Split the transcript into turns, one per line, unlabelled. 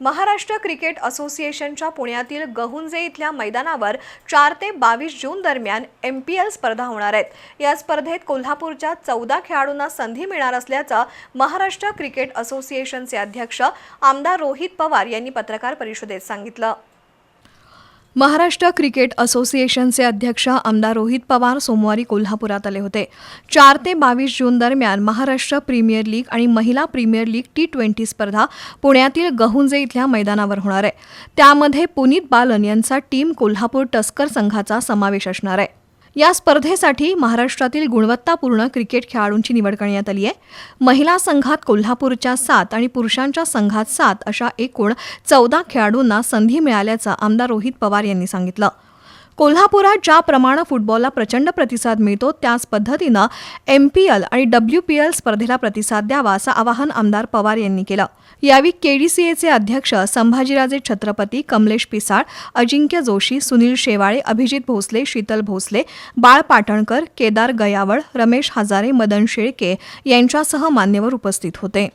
Maharashtra cricket असोसिएशनच्या पुण्यातील गहुंजे इथल्या मैदानावर चार ते बावीस जून दरम्यान एम पी एल स्पर्धा होणार आहेत. या स्पर्धेत कोल्हापूरच्या चौदा खेळाडूंना संधी मिळणार असल्याचं महाराष्ट्र क्रिकेट असोसिएशनचे अध्यक्ष आमदार रोहित पवार यांनी पत्रकार परिषदेत सांगितलं. महाराष्ट्र क्रिकेट असोसिएशनचे अध्यक्ष आमदार रोहित पवार सोमवारी कोल्हापुरात आले होते. चार ते बावीस जून दरम्यान महाराष्ट्र प्रीमियर लीग आणि महिला प्रीमियर लीग टी ट्वेंटी स्पर्धा पुण्यातील गहुंजे इथल्या मैदानावर होणार आहे. त्यामध्ये पुनीत बालन यांचा टीम कोल्हापूर टस्कर संघाचा समावेश असणार आहे. या स्पर्धेसाठी महाराष्ट्रातील गुणवत्तापूर्ण क्रिकेट खेळाडूंची निवड करण्यात आली आहे. महिला संघात कोल्हापूरच्या सात आणि पुरुषांच्या संघात सात अशा एकूण चौदा खेळाडूंना संधी मिळाल्याचं आमदार रोहित पवार यांनी सांगितलं. कोल्हापुरात ज्याप्रमाणे फुटबॉलला प्रचंड प्रतिसाद मिळतो त्याच पद्धतीनं एम पी एल आणि डब्ल्यू पी एल स्पर्धेला प्रतिसाद द्यावा असं आवाहन आमदार पवार यांनी केलं. यावेळी केडीसीएचे अध्यक्ष संभाजीराजे छत्रपती कमलेश पिसाळ अजिंक्य जोशी सुनील शेवाळे अभिजित भोसले शीतल भोसले बाळ पाटणकर केदार गयावळ रमेश हजारे मदन शेळके यांच्यासह मान्यवर उपस्थित होते.